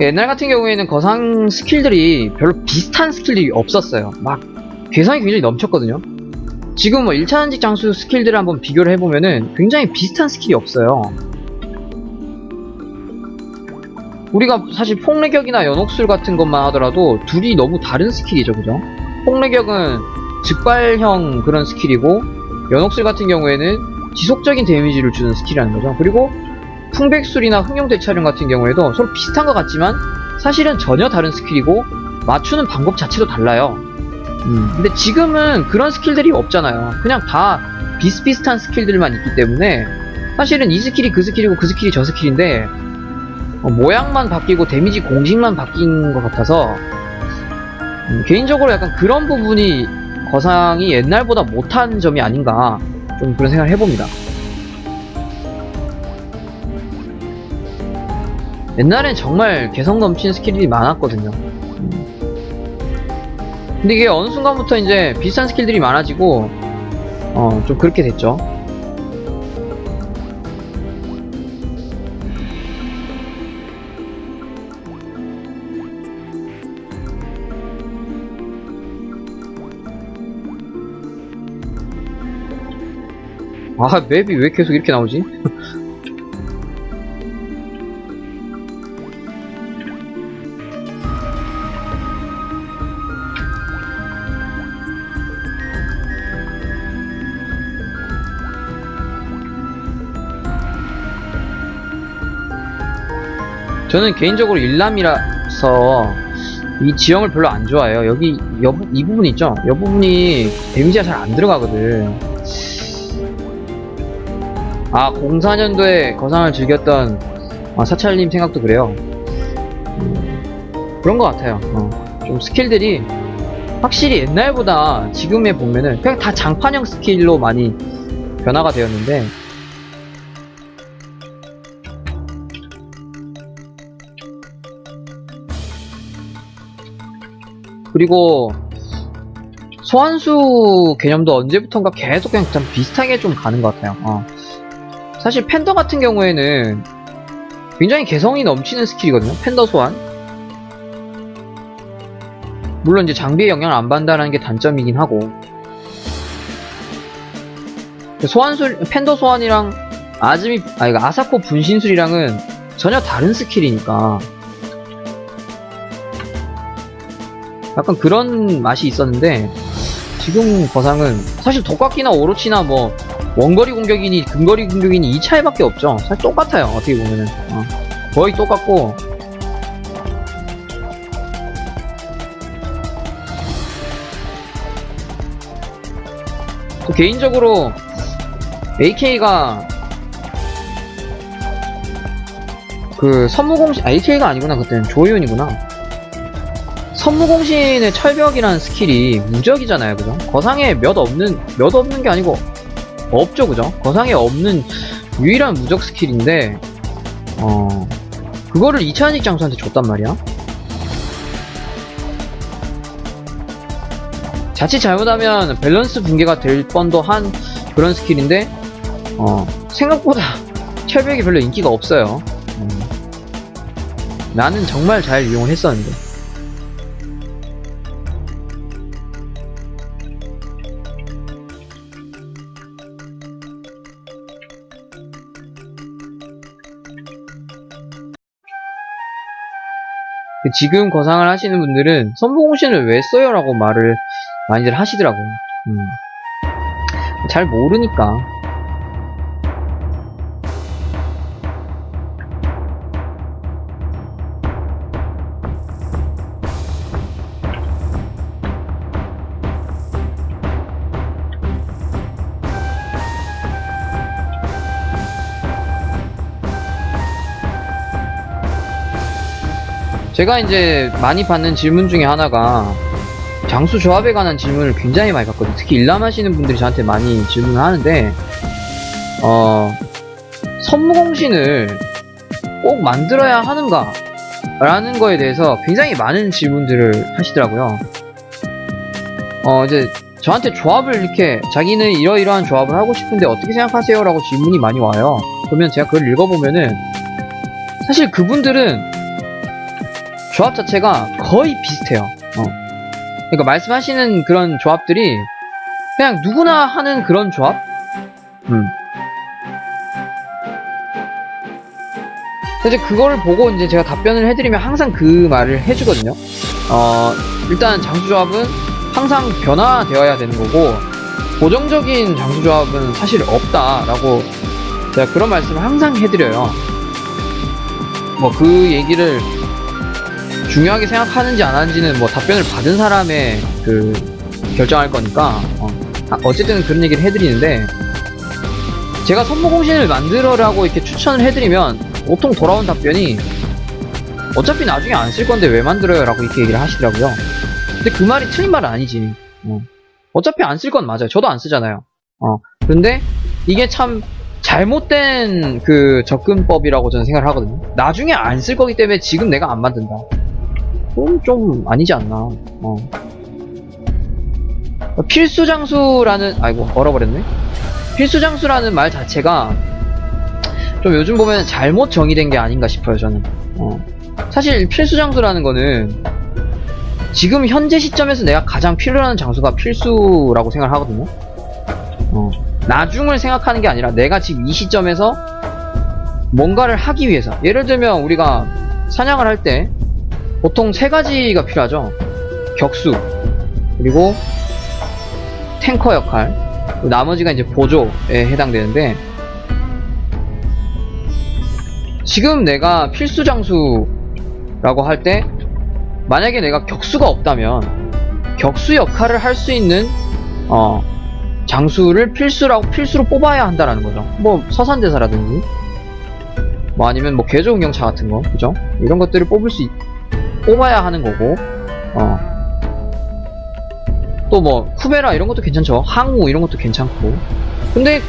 옛날 같은 경우에는 거상 스킬들이 별로 비슷한 스킬들이 없었어요. 막 개성이 굉장히 넘쳤거든요. 지금 뭐 1차 한직 장수 스킬들을 한번 비교를 해보면은 굉장히 비슷한 스킬이 없어요. 우리가 사실 폭래격이나 연옥술 같은 것만 하더라도 둘이 너무 다른 스킬이죠, 그죠? 폭래격은 즉발형 그런 스킬이고 연옥술 같은 경우에는 지속적인 데미지를 주는 스킬이라는 거죠. 그리고 풍백술이나 흥룡대차령 같은 경우에도 서로 비슷한 것 같지만 사실은 전혀 다른 스킬이고 맞추는 방법 자체도 달라요. 음, 근데 지금은 그런 스킬들이 없잖아요. 그냥 다 비슷비슷한 스킬들만 있기 때문에 사실은 이 스킬이 그 스킬이고 그 스킬이 저 스킬인데 어, 모양만 바뀌고 데미지 공식만 바뀐 것 같아서 음, 개인적으로 약간 그런 부분이 거상이 옛날보다 못한 점이 아닌가 좀 그런 생각을 해봅니다. 옛날엔 정말 개성 넘치는 스킬이 많았거든요. 음. 근데 이게 어느 순간부터 이제 비슷한 스킬들이 많아지고 어 좀 그렇게 됐죠. 아 맵이 왜 계속 이렇게 나오지? 저는 개인적으로 일남이라서 이 지형을 별로 안 좋아해요. 여기 여, 부- 이 부분 있죠? 이 부분이 데미지가 잘 안 들어가거든. 아 04년도에 거상을 즐겼던 아, 사찰님 생각도 그래요. 음, 그런 것 같아요. 어, 좀 스킬들이 확실히 옛날보다 지금에 보면은 그냥 다 장판형 스킬로 많이 변화가 되었는데 그리고 소환수 개념도 언제부턴가 계속 그냥 좀 비슷하게 좀 가는 것 같아요. 어. 사실 팬더 같은 경우에는 굉장히 개성이 넘치는 스킬이거든요. 팬더 소환. 물론 이제 장비에 영향을 안 받는다는 게 단점이긴 하고. 소환술, 팬더 소환이랑 아즈미, 아, 이거 아사코 분신술이랑은 전혀 다른 스킬이니까. 약간 그런 맛이 있었는데, 지금 거상은 사실 독각기나 오로치나 뭐, 원거리 공격이니 근거리 공격이니 이 차이밖에 없죠. 사실 똑같아요. 어떻게 보면은 어, 거의 똑같고 또 개인적으로 AK가 그 선무공신 아 AK가 아니구나 그때는 조이온이구나 선무공신의 철벽이라는 스킬이 무적이잖아요 그죠 거상에 몇 없는 몇 없는 게 아니고 없죠, 그죠? 거상에 없는 유일한 무적 스킬인데, 어, 그거를 이차한익 장수한테 줬단 말이야? 자칫 잘못하면 밸런스 붕괴가 될 뻔도 한 그런 스킬인데, 어, 생각보다 철벽이 별로 인기가 없어요. 음. 나는 정말 잘 이용을 했었는데. 지금 거상을 하시는 분들은 선봉신을 왜 써요? 라고 말을 많이들 하시더라고요. 음. 잘 모르니까. 제가 이제 많이 받는 질문 중에 하나가 장수 조합에 관한 질문을 굉장히 많이 받거든요. 특히 일남하시는 분들이 저한테 많이 질문을 하는데, 어, 선무공신을 꼭 만들어야 하는가? 라는 거에 대해서 굉장히 많은 질문들을 하시더라고요. 어, 이제 저한테 조합을 이렇게 자기는 이러이러한 조합을 하고 싶은데 어떻게 생각하세요? 라고 질문이 많이 와요. 그러면 제가 그걸 읽어보면은 사실 그분들은 조합 자체가 거의 비슷해요. 어. 그러니까 말씀하시는 그런 조합들이 그냥 누구나 하는 그런 조합? 음. 이제 그거를 보고 이제 제가 답변을 해드리면 항상 그 말을 해주거든요. 어, 일단 장수조합은 항상 변화되어야 되는 거고, 고정적인 장수조합은 사실 없다라고 제가 그런 말씀을 항상 해드려요. 뭐 그 얘기를 중요하게 생각하는지 안 하는지는 뭐 답변을 받은 사람의 그 결정할 거니까 어, 아, 어쨌든 그런 얘기를 해드리는데 제가 선무공신을 만들어라고 이렇게 추천을 해드리면 보통 돌아온 답변이 어차피 나중에 안 쓸 건데 왜 만들어요? 라고 이렇게 얘기를 하시더라고요. 근데 그 말이 틀린 말은 아니지. 어. 어차피 안 쓸 건 맞아요. 저도 안 쓰잖아요. 어. 근데 이게 참 잘못된 그 접근법이라고 저는 생각을 하거든요. 나중에 안 쓸 거기 때문에 지금 내가 안 만든다. 그건 좀 아니지 않나. 어. 필수 장수라는 아이고 얼어버렸네. 필수 장수라는 말 자체가 좀 요즘 보면 잘못 정의된 게 아닌가 싶어요 저는. 어. 사실 필수 장수라는 거는 지금 현재 시점에서 내가 가장 필요한 장수가 필수라고 생각을 하거든요. 어. 나중을 생각하는 게 아니라 내가 지금 이 시점에서 뭔가를 하기 위해서 예를 들면 우리가 사냥을 할 때 보통 세 가지가 필요하죠. 격수 그리고 탱커 역할 그리고 나머지가 이제 보조에 해당되는데 지금 내가 필수 장수라고 할 때 만약에 내가 격수가 없다면 격수 역할을 할 수 있는 어 장수를 필수라고 필수로 뽑아야 한다라는 거죠. 뭐 서산대사라든지 뭐 아니면 뭐 개조운경차 같은 거 그죠? 이런 것들을 뽑을 수 있- 뽑아야 하는 거고 어. 또 뭐 쿠베라 이런 것도 괜찮죠. 항우 이런 것도 괜찮고. 근데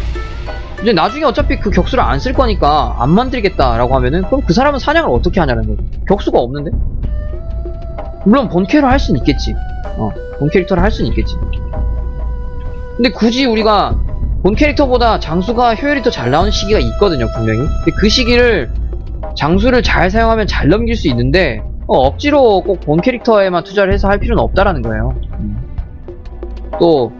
이제 나중에 어차피 그 격수를 안 쓸 거니까 안 만들겠다라고 하면은 그럼 그 사람은 사냥을 어떻게 하냐는 거죠. 격수가 없는데? 물론 본캐로 할 수는 있겠지. 어, 본 캐릭터를 할 수는 있겠지. 근데 굳이 우리가 본 캐릭터보다 장수가 효율이 더 잘 나오는 시기가 있거든요, 분명히. 근데 그 시기를 장수를 잘 사용하면 잘 넘길 수 있는데 어, 억지로 꼭 본 캐릭터에만 투자를 해서 할 필요는 없다라는 거예요. 음. 또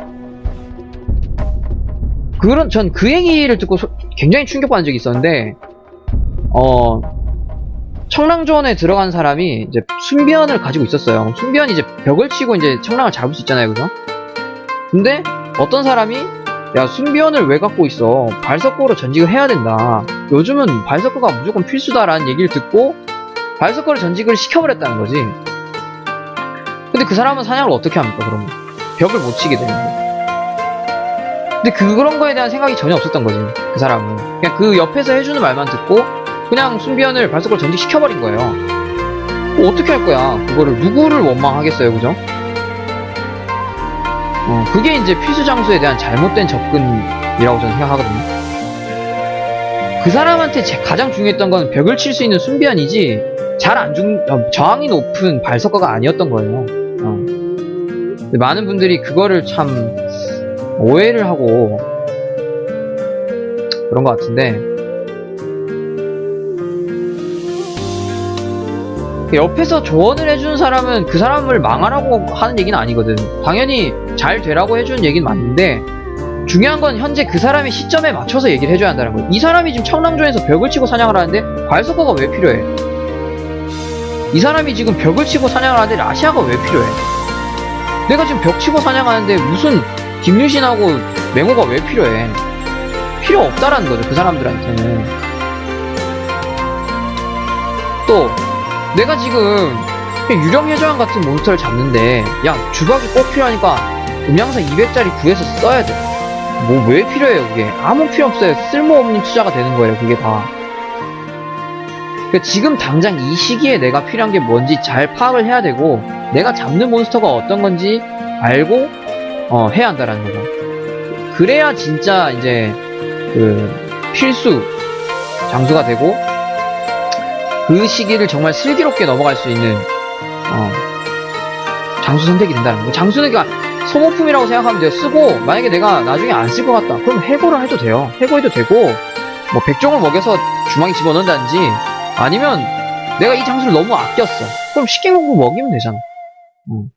그런 전 그 얘기를 듣고 소- 굉장히 충격받은 적이 있었는데 어 청랑조원에 들어간 사람이 이제 순변을 가지고 있었어요. 순변이 이제 벽을 치고 이제 청랑을 잡을 수 있잖아요, 그죠? 근데 어떤 사람이 야 순변을 왜 갖고 있어? 발석고로 전직을 해야 된다. 요즘은 발석고가 무조건 필수다라는 얘기를 듣고 발석고를 전직을 시켜버렸다는 거지. 근데 그 사람은 사냥을 어떻게 합니까, 그러면? 벽을 못 치게 되는데. 근데 그런 거에 대한 생각이 전혀 없었던 거지, 그 사람은. 그냥 그 옆에서 해주는 말만 듣고, 그냥 순비언을 발석을 전직시켜버린 거예요. 뭐 어떻게 할 거야? 그거를 누구를 원망하겠어요, 그죠? 어, 그게 이제 필수 장수에 대한 잘못된 접근이라고 저는 생각하거든요. 그 사람한테 제 가장 중요했던 건 벽을 칠 수 있는 순비언이지, 잘안 중, 어, 저항이 높은 발석가가 아니었던 거예요. 어. 많은 분들이 그거를 참 오해를 하고 그런 것 같은데 옆에서 조언을 해주는 사람은 그 사람을 망하라고 하는 얘기는 아니거든. 당연히 잘 되라고 해주는 얘기는 맞는데 중요한 건 현재 그 사람의 시점에 맞춰서 얘기를 해줘야 한다는 거예요. 이 사람이 지금 청랑조에서 벽을 치고 사냥을 하는데 발석거가 왜 필요해? 이 사람이 지금 벽을 치고 사냥을 하는데 라시아가 왜 필요해? 내가 지금 벽 치고 사냥하는데 무슨 김유신하고 맹호가 왜 필요해? 필요 없다라는 거죠, 그 사람들한테는. 또, 내가 지금 그냥 유령 해저항 같은 몬스터를 잡는데, 야, 주박이 꼭 필요하니까 음양사 200짜리 구해서 써야 돼. 뭐, 왜 필요해요, 그게? 아무 필요 없어요. 쓸모없는 투자가 되는 거예요, 그게 다. 그러니까 지금 당장 이 시기에 내가 필요한 게 뭔지 잘 파악을 해야 되고, 내가 잡는 몬스터가 어떤 건지 알고, 어, 해야 한다라는 거죠. 그래야 진짜 이제, 그, 필수 장수가 되고, 그 시기를 정말 슬기롭게 넘어갈 수 있는, 어, 장수 선택이 된다는 거예요. 장수는 그러니까 소모품이라고 생각하면 돼요. 쓰고, 만약에 내가 나중에 안 쓸 것 같다. 그럼 해고를 해도 돼요. 해고해도 되고, 뭐, 백종을 먹여서 주머니 집어넣는다든지, 아니면 내가 이 장수를 너무 아꼈어. 그럼 시킨 거 먹이면 되잖아. 응.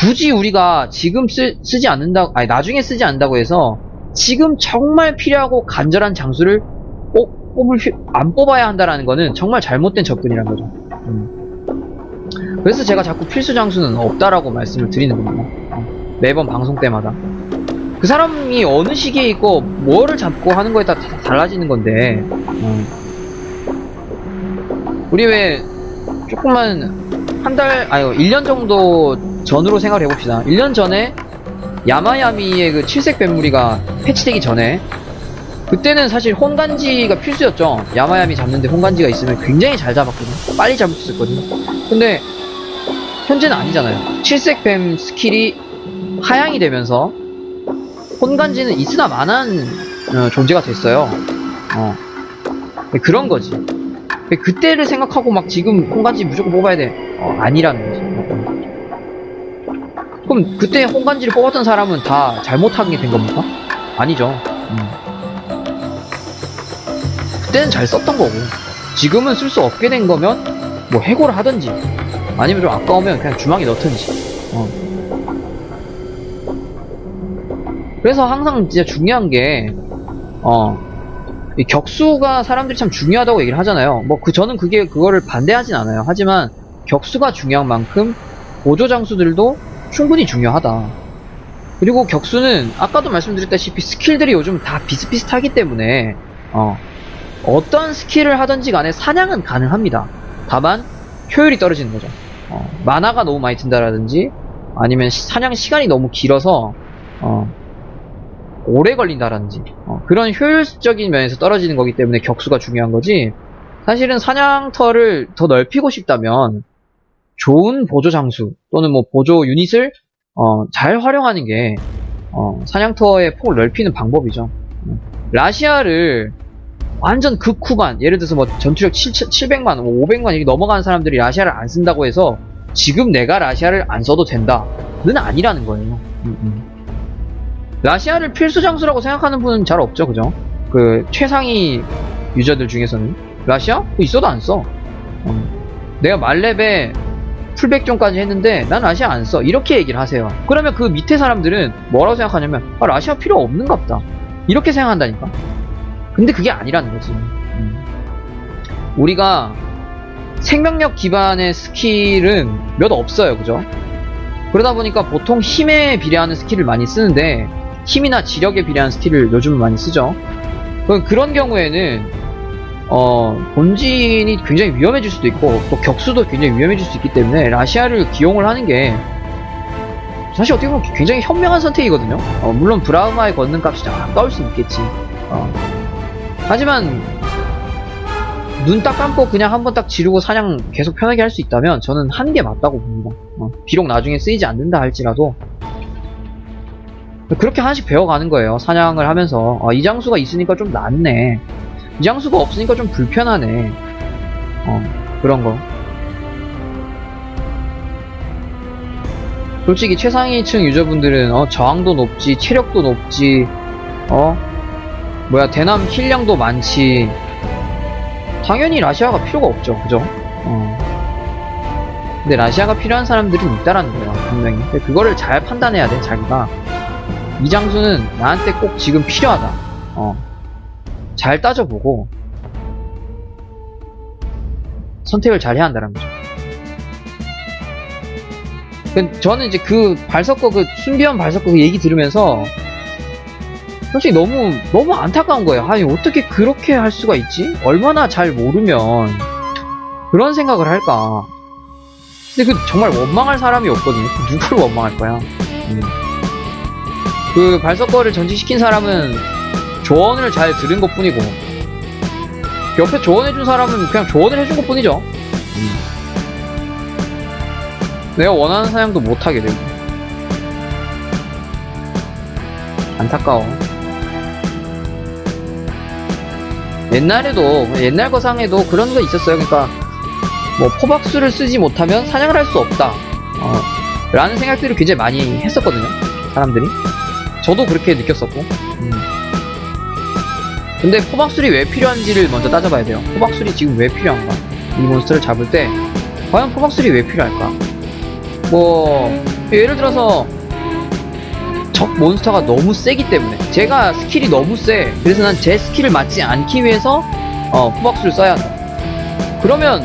굳이 우리가 지금 쓰, 쓰지 않는다, 아니, 나중에 쓰지 않는다고 해서 지금 정말 필요하고 간절한 장수를 뽑, 뽑을, 필- 안 뽑아야 한다라는 거는 정말 잘못된 접근이란 거죠. 음. 그래서 제가 자꾸 필수 장수는 없다라고 말씀을 드리는 겁니다. 어. 매번 방송 때마다. 그 사람이 어느 시기에 있고 뭐를 잡고 하는 거에 따라 다 달라지는 건데 어. 우리 왜 조금만 한 달, 아유, 1년 정도 전으로 생각을 해봅시다. 1년 전에 야마야미의 그 칠색 뱀무리가 패치되기 전에 그때는 사실 혼간지가 필수였죠. 야마야미 잡는데 혼간지가 있으면 굉장히 잘 잡았거든요. 빨리 잡을 수 있었거든요. 근데 현재는 아니잖아요. 칠색 뱀 스킬이 하향이 되면서 혼간지는 있으나 마나한 어, 존재가 됐어요. 어. 그런 거지. 근데 그때를 생각하고 막 지금 홍간지 무조건 뽑아야 돼. 어, 아니라는 거지. 어. 그럼 그때 홍간지를 뽑았던 사람은 다 잘못한 게 된 겁니까? 아니죠. 음. 그때는 잘 썼던 거고 지금은 쓸 수 없게 된 거면 뭐 해고를 하든지 아니면 좀 아까우면 그냥 주망에 넣든지. 어. 그래서 항상 진짜 중요한 게 어. 이 격수가 사람들이 참 중요하다고 얘기를 하잖아요. 뭐 그 저는 그게 그거를 반대하진 않아요. 하지만 격수가 중요한 만큼 보조 장수들도 충분히 중요하다. 그리고 격수는 아까도 말씀드렸다시피 스킬들이 요즘 다 비슷비슷하기 때문에 어, 어떤 스킬을 하든지 간에 사냥은 가능합니다. 다만 효율이 떨어지는 거죠. 어, 만화가 너무 많이 든다라든지 아니면 시- 사냥 시간이 너무 길어서 어, 오래 걸린다라든지 어, 그런 효율적인 면에서 떨어지는 거기 때문에 격수가 중요한 거지 사실은 사냥터를 더 넓히고 싶다면 좋은 보조 장수 또는 뭐 보조 유닛을 어, 잘 활용하는 게 어, 사냥터의 폭을 넓히는 방법이죠 음. 라시아를 완전 극후반 예를 들어서 뭐 전투력 7, 700만 500만 이렇게 넘어가는 사람들이 라시아를 안 쓴다고 해서 지금 내가 라시아를 안 써도 된다는 아니라는 거예요 음, 음. 라시아를 필수 장수라고 생각하는 분은 잘 없죠, 그죠? 그 최상위 유저들 중에서는 라시아? 뭐 있어도 안 써. 어. 내가 말렙에 풀백종까지 했는데 난 라시아 안 써. 이렇게 얘기를 하세요. 그러면 그 밑에 사람들은 뭐라고 생각하냐면 아, 라시아 필요 없는갑다. 이렇게 생각한다니까. 근데 그게 아니라는 거지. 음. 우리가 생명력 기반의 스킬은 몇 없어요, 그죠? 그러다 보니까 보통 힘에 비례하는 스킬을 많이 쓰는데 힘이나 지력에 비례한 스킬을 요즘은 많이 쓰죠. 그- 그런 경우에는 어, 본진이 굉장히 위험해질 수도 있고 또 격수도 굉장히 위험해질 수 있기 때문에 라시아를 기용을 하는 게 사실 어떻게 보면 굉장히 현명한 선택이거든요. 어, 물론 브라우마의 걷는 값이 좀 아까울 수 있겠지. 어. 하지만 눈 딱 감고 그냥 한 번 딱 지르고 사냥 계속 편하게 할 수 있다면 저는 하는 게 맞다고 봅니다. 어, 비록 나중에 쓰이지 않는다 할지라도 그렇게 하나씩 배워가는 거예요. 사냥을 하면서 어, 이 장수가 있으니까 좀 낫네. 이 장수가 없으니까 좀 불편하네. 어, 그런 거. 솔직히 최상위층 유저분들은 어, 저항도 높지, 체력도 높지, 어, 뭐야 대남 힐량도 많지. 당연히 라시아가 필요가 없죠, 그죠? 어. 근데 라시아가 필요한 사람들은 있다라는 거예요, 분명히. 근데 그거를 잘 판단해야 돼, 자기가. 이 장수는 나한테 꼭 지금 필요하다. 어. 잘 따져보고, 선택을 잘 해야 한다는 거죠. 그- 저는 이제 그 발석거, 그 순비현 발석거 그 얘기 들으면서, 솔직히 너무, 너무 안타까운 거예요. 아니, 어떻게 그렇게 할 수가 있지? 얼마나 잘 모르면, 그런 생각을 할까. 근데 그 정말 원망할 사람이 없거든요. 누구를 원망할 거야. 음. 그 발석거를 전직시킨 사람은 조언을 잘 들은 것 뿐이고, 옆에 조언해준 사람은 그냥 조언을 해준 것 뿐이죠. 음. 내가 원하는 사냥도 못하게 되고. 안타까워. 옛날에도, 옛날 거상에도 그런 거 있었어요. 그러니까, 뭐, 포박수를 쓰지 못하면 사냥을 할 수 없다. 어, 라는 생각들을 굉장히 많이 했었거든요. 사람들이. 저도 그렇게 느꼈었고. 음. 근데 포박술이 왜 필요한지를 먼저 따져봐야 돼요. 포박술이 지금 왜 필요한가? 이 몬스터를 잡을 때 과연 포박술이 왜 필요할까? 뭐 예를 들어서 적 몬스터가 너무 세기 때문에 제가 스킬이 너무 세 그래서 난 제 스킬을 맞지 않기 위해서 어, 포박술을 써야 한다 그러면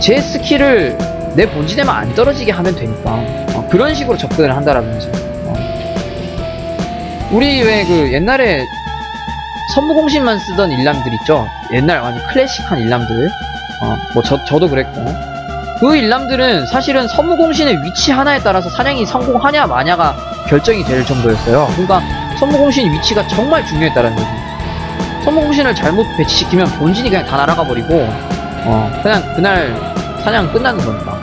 제 스킬을 내 본진에만 안 떨어지게 하면 되니까 어, 그런 식으로 접근을 어. 우리 왜 그 옛날에 선무공신만 쓰던 일람들 있죠 옛날 완전 클래식한 일람들 어, 뭐 저, 저도 그랬고 그 일람들은 사실은 선무공신의 위치 하나에 따라서 사냥이 성공하냐 마냐가 결정이 될 정도였어요. 그러니까 선무공신 위치가 정말 중요했다는 거지. 선무공신을 잘못 배치시키면 본진이 그냥 다 날아가 버리고 어 그냥 그날 사냥 끝나는 거니까.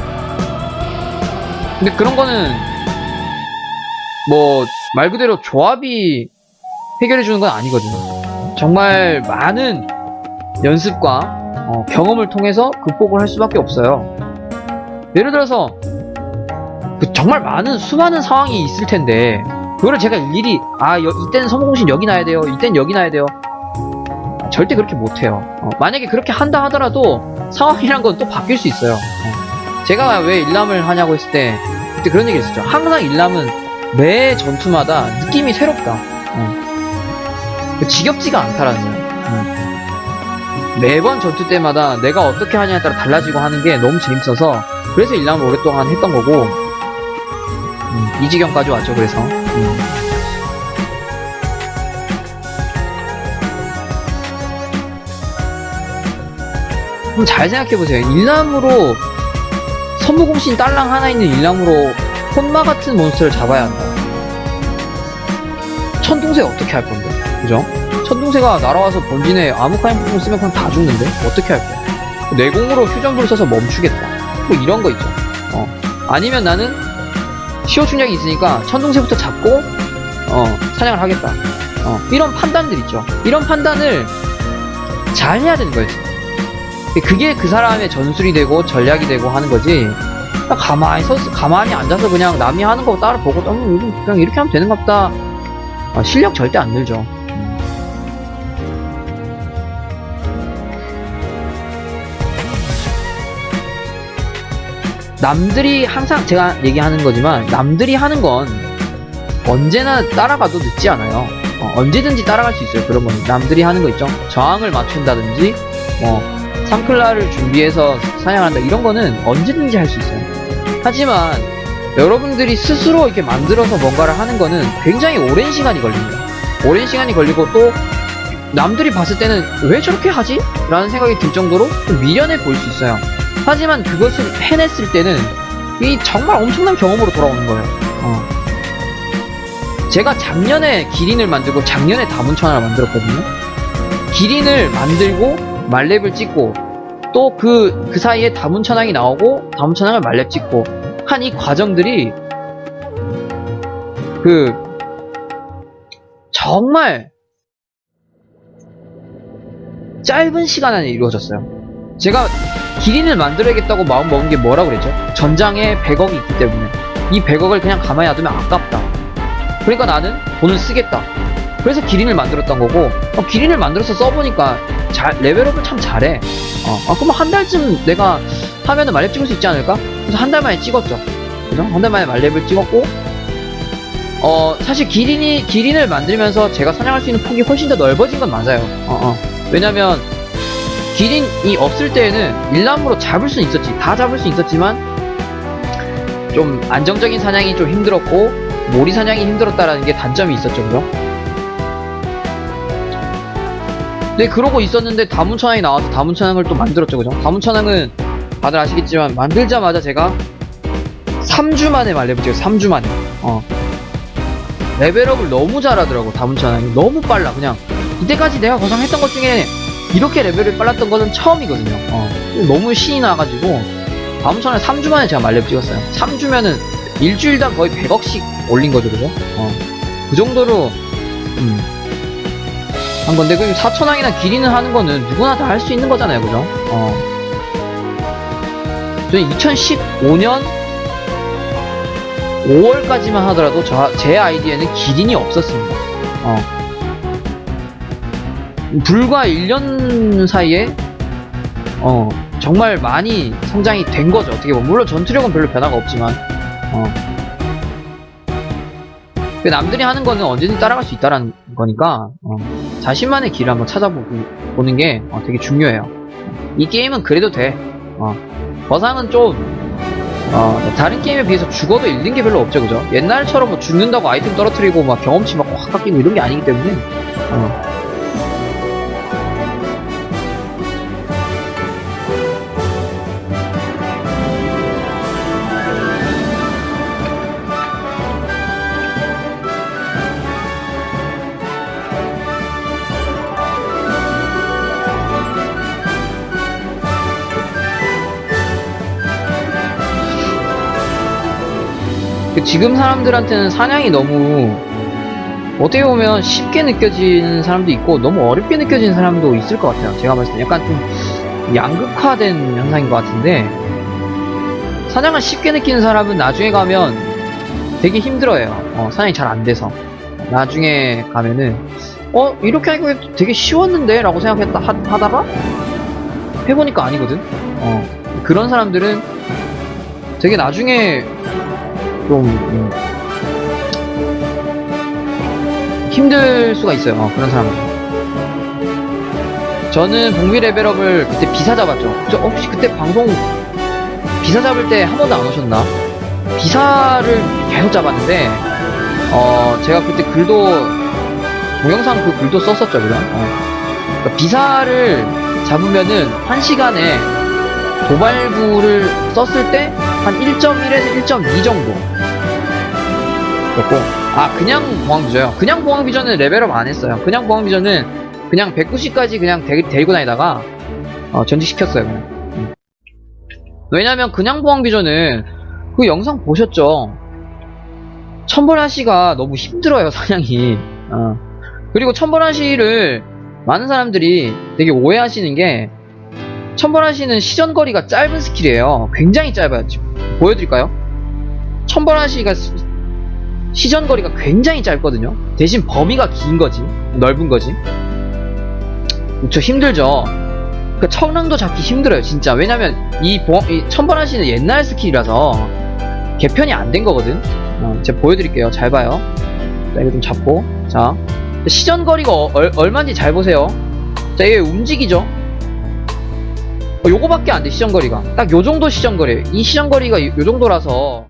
근데 그런 거는 뭐 말 그대로 조합이 해결해 주는 건 아니거든요. 정말 많은 연습과 어, 경험을 통해서 극복을 할 수밖에 없어요. 예를 들어서 그 정말 많은 수많은 상황이 있을 텐데 그거를 제가 일일이 아 여- 이때는 성공신 여기 놔야 돼요 이땐 여기 놔야 돼요 아, 절대 그렇게 못해요 어, 만약에 그렇게 한다 하더라도 상황이란 건 또 바뀔 수 있어요 어. 제가 왜 일람을 하냐고 했을 때 그때 그런 얘기 했었죠 항상 일람은 매 전투마다 느낌이 새롭다 어. 그 지겹지가 않다라는 거예요 음. 매번 전투 때마다 내가 어떻게 하냐에 따라 달라지고 하는 게 너무 재밌어서 그래서 일람을 오랫동안 했던 거고 음, 이 지경까지 왔죠 그래서 음. 그럼 잘 생각해보세요 일람으로 선무공신 딸랑 하나 있는 일람으로 혼마 같은 몬스터를 잡아야 한다. 천둥새 어떻게 할 건데? 그죠? 천둥새가 날아와서 본진에 아무 카인 폭풍 쓰면 그냥 다 죽는데? 어떻게 할 거야? 내공으로 휴전부를 써서 멈추겠다. 뭐 이런 거 있죠. 어. 아니면 나는 시호 충격이 있으니까 천둥새부터 잡고 어 사냥을 하겠다. 어. 이런 판단들 있죠. 이런 판단을 잘 해야 되는 거예요 그게 그 사람의 전술이 되고 전략이 되고 하는 거지 가만히 서 가만히 앉아서 그냥 남이 하는 거 따라 보고 어, 요즘 그냥 이렇게 하면 되는 갑다 아, 실력 절대 안 늘죠 음. 남들이 항상 제가 얘기하는 거지만 남들이 하는 건 언제나 따라가도 늦지 않아요. 어, 언제든지 따라갈 수 있어요. 그런 건 남들이 하는 거 있죠. 저항을 맞춘다든지 뭐 상클라를 준비해서 사냥한다 이런 거는 언제든지 할 수 있어요. 하지만 여러분들이 스스로 이렇게 만들어서 뭔가를 하는 거는 굉장히 오랜 시간이 걸립니다. 오랜 시간이 걸리고 또 남들이 봤을 때는 왜 저렇게 하지? 라는 생각이 들 정도로 좀 미련해 보일 수 있어요. 하지만 그것을 해냈을 때는 이 정말 엄청난 경험으로 돌아오는 거예요. 어. 제가 작년에 기린을 만들고 작년에 다문천하를 만들었거든요. 기린을 만들고 말렙을 찍고 또 그 그 사이에 다문천왕이 나오고 다문천왕을 말렙 찍고 한 이 과정들이 그 정말 짧은 시간 안에 이루어졌어요. 제가 기린을 만들어야겠다고 마음 먹은 게 뭐라고 그랬죠? 전장에 100억이 있기 때문에 이 100억을 그냥 가만히 놔두면 아깝다. 그러니까 나는 돈을 쓰겠다. 그래서 기린을 만들었던 거고 어, 기린을 만들어서 써보니까 잘 레벨업을 참 잘해. 어, 아, 그럼 한 달쯤 내가 하면은 말렙 찍을 수 있지 않을까? 그래서 한 달 만에 찍었죠. 그죠? 한 달 만에 말렙을 찍었고 어 사실 기린이 기린을 만들면서 제가 사냥할 수 있는 폭이 훨씬 더 넓어진 건 맞아요. 어, 어. 왜냐면 기린이 없을 때에는 일람으로 잡을 수는 있었지. 다 잡을 수 있었지만 좀 안정적인 사냥이 좀 힘들었고 모리 사냥이 힘들었다라는 게 단점이 있었죠, 그죠? 네, 그러고 있었는데 다문천왕이 나와서 다문천왕을 또 만들었죠, 그죠? 다문천왕은 다들 아시겠지만 만들자마자 제가 3주 만에 말레붙여요, 3주 만에. 어. 레벨업을 너무 잘하더라고, 다문천왕이. 너무 빨라, 그냥. 이때까지 내가 거상했던 것 중에 이렇게 레벨이 빨랐던 거는 처음이거든요. 어. 너무 신이 나가지고 다문천왕 3주 만에 제가 말렙 찍었어요. 3주면은 일주일당 거의 100억씩 올린 거죠, 그죠? 어. 그 정도로, 음, 한 건데, 그 사천왕이나 기린을 하는 거는 누구나 다 할 수 있는 거잖아요, 그죠? 어. 저는 2015년 5월까지만 하더라도 저, 제 아이디에는 기린이 없었습니다. 어. 불과 1년 사이에, 어, 정말 많이 성장이 된 거죠. 어떻게 보면 물론 전투력은 별로 변화가 없지만 어. 그 남들이 하는 거는 언제든지 따라갈 수 있다라는 거니까 어, 자신만의 길을 한번 찾아보는 게 어, 되게 중요해요. 이 게임은 그래도 돼. 어, 버상은 좀 어, 다른 게임에 비해서 죽어도 잃는 게 별로 없죠, 그죠? 옛날처럼 뭐 죽는다고 아이템 떨어뜨리고 막 경험치 막 확 깎이고 이런 게 아니기 때문에 어. 지금 사람들한테는 사냥이 너무 어떻게 보면 쉽게 느껴지는 사람도 있고 너무 어렵게 느껴지는 사람도 있을 것 같아요. 제가 봤을 때 약간 좀 양극화된 현상인 것 같은데 사냥을 쉽게 느끼는 사람은 나중에 가면 되게 힘들어해요. 어, 사냥이 잘 안 돼서 나중에 가면은 어 이렇게 하니까 되게 쉬웠는데 라고 생각했다 하, 하다가 해보니까 아니거든. 어, 그런 사람들은 되게 나중에 좀 음, 힘들 수가 있어요. 어, 그런 사람들. 저는 복미 레벨업을 그때 비사 잡았죠. 저 혹시 그때 방송 비사 잡을 때 한 번도 안 오셨나? 비사를 계속 잡았는데 어 제가 그때 글도 동영상 그 글도 썼었죠, 그죠? 어. 그러니까 비사를 잡으면은 한 시간에 도발구를 썼을 때 한 1.1에서 1.2 정도. 였고. 아 그냥 보황비전요. 그냥 보황비전은 레벨업 안 했어요. 그냥 보황비전은 그냥 190까지 그냥 데, 데리고 다니다가 어, 전직시켰어요 그냥. 음. 왜냐면 그냥 보황비전은 그 영상 보셨죠? 천벌하시가 너무 힘들어요 사냥이. 어. 그리고 천벌하시를 많은 사람들이 되게 오해하시는 게 천벌하시는 시전거리가 짧은 스킬이에요 굉장히 짧아요 지금 보여드릴까요? 천벌하시가 시전거리가 굉장히 짧거든요. 대신 범위가 긴 거지. 넓은 거지. 그쵸, 힘들죠. 그 청랑도 잡기 힘들어요, 진짜. 왜냐면, 이, 보, 이 천번하시는 옛날 스킬이라서, 개편이 안 된 거거든. 어, 제가 보여드릴게요. 잘 봐요. 자, 이거 좀 잡고. 자. 시전거리가 어- 얼, 얼마인지 잘 보세요. 자, 이게 움직이죠? 어, 요거밖에 안 돼, 시전거리가. 딱 요 정도 시전거리에요. 이 시전거리가 요, 요 정도라서,